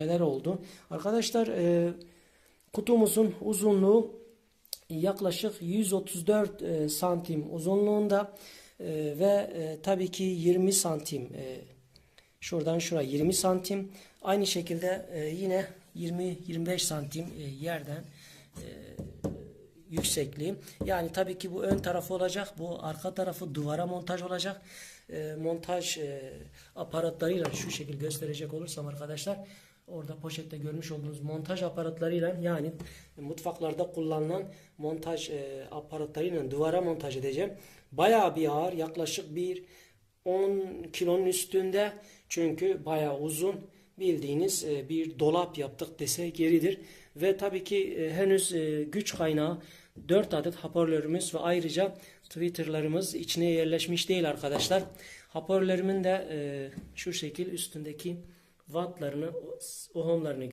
neler oldu. Arkadaşlar e, kutumuzun uzunluğu yaklaşık 134 e, santim uzunluğunda e, ve e, tabii ki 20 santim e, şuradan şuraya 20 santim aynı şekilde e, yine 20-25 santim e, yerden e, yüksekliği. Yani tabii ki bu ön tarafı olacak. Bu arka tarafı duvara montaj olacak. E, montaj e, aparatlarıyla şu şekil gösterecek olursam arkadaşlar orada poşette görmüş olduğunuz montaj aparatlarıyla yani mutfaklarda kullanılan montaj e, aparatlarıyla duvara montaj edeceğim. Bayağı bir ağır yaklaşık bir 10 kilonun üstünde çünkü bayağı uzun bildiğiniz e, bir dolap yaptık dese geridir. Ve tabii ki e, henüz e, güç kaynağı 4 adet hoparlörümüz ve ayrıca Twitter'larımız içine yerleşmiş değil arkadaşlar. Hoparlörümün de e, şu şekil üstündeki wattlarını, ohmlarını